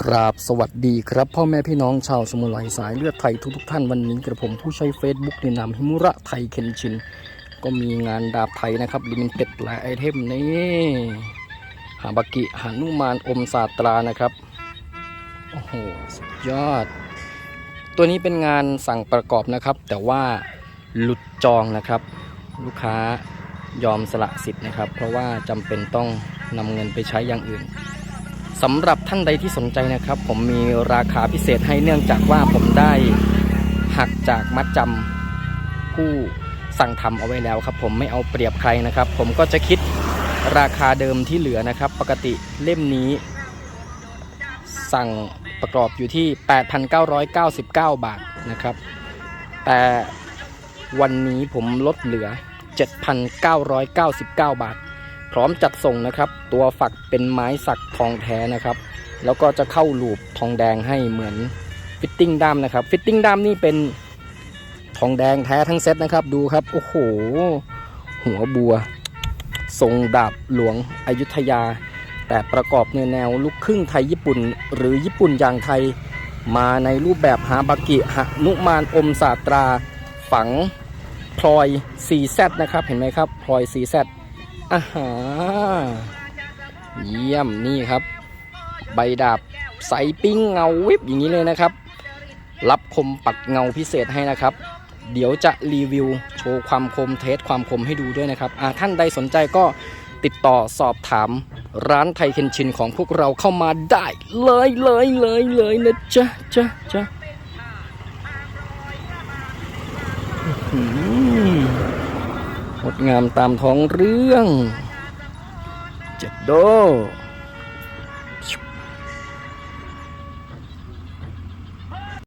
กราบสวัสดีครับ พ่อแม่พี่น้องชาวสมุไรสายเลือดไทยทุกๆท่านวันนี้กระผมผู้ใช้ Facebook ในนามฮิมุระไทยเคนชิน ก็มีงานดาบไทยนะครับลิมิเต็ดหลายไอเทมนี่ฮาบากิหานุมานอมศาตรานะครับ โอ้โห สุดยอด ตัวนี้เป็นงานสั่งประกอบนะครับ แต่ว่าหลุดจองนะครับ ลูกค้ายอมสละสิทธิ์นะครับ เพราะว่าจำเป็นต้องนำเงินไปใช้อย่างอื่น สำหรับท่านใดที่สนใจนะครับ ผมมีราคาพิเศษให้เนื่องจากว่าผมได้หักจากมัดจำผู้สั่งทำเอาไว้แล้วครับ ผมไม่เอาเปรียบใครนะครับ ผมก็จะคิดราคาเดิมที่เหลือนะครับ ปกติเล่มนี้ สั่งประกอบอยู่ที่ 8,999 บาทนะครับ แต่วันนี้ผมลดเหลือ 7,999 บาท พร้อมจัดส่งนะครับ ตัวฝักเป็นไม้สักทองแท้นะครับ แล้วก็จะเข้าลูปทองแดงให้เหมือนฟิตติ้งด้ามนะครับ ฟิตติ้งด้ามนี่เป็นทองแดงแท้ทั้งเซตนะครับ ดูครับ โอ้โห หัวบัว ทรงดาบหลวงอยุธยา แต่ประกอบในแนวลูกครึ่งไทยญี่ปุ่น หรือญี่ปุ่นอย่างไทย มาในรูปแบบฮาบากิหนุมานอมศาตรา ฝังพลอย 4Z นะครับ เห็นไหมครับ พลอย 4Z อาหาเยี่ยมนี่ครับ ใบดาบใสปิ้งเงาวิบอย่างนี้เลยนะครับ รับคมปัดเงาพิเศษให้นะครับ เดี๋ยวจะรีวิวโชว์ความคมเทสความคมให้ดูด้วยนะครับอาท่านใดสนใจก็ติดต่อสอบถามร้านไทยเคนชินของพวกเราเข้ามาได้ เลยเลยเลยเลยนะจ๊ะจ๊ะจ๊ะ งดงามตามท้องเรื่อง เจ็ดโด